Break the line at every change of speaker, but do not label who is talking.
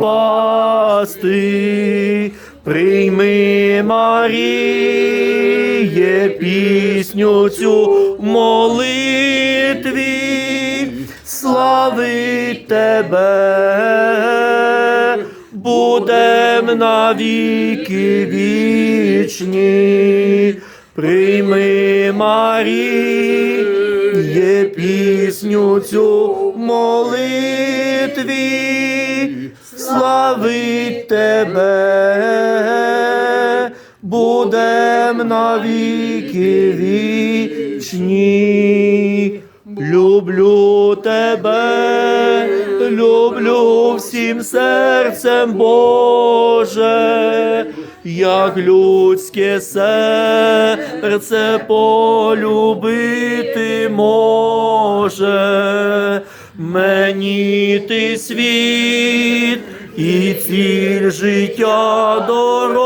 пасти, прийми Маріє пісню цю молитві, славить тебе, будем навіки вічні. Прийми Маріє пісню цю в молитві, тебе, будем навіки вічні. Люблю тебе, люблю всім серцем Боже, як людське серце полюбити може, мені ти світ і ціль життя дорога.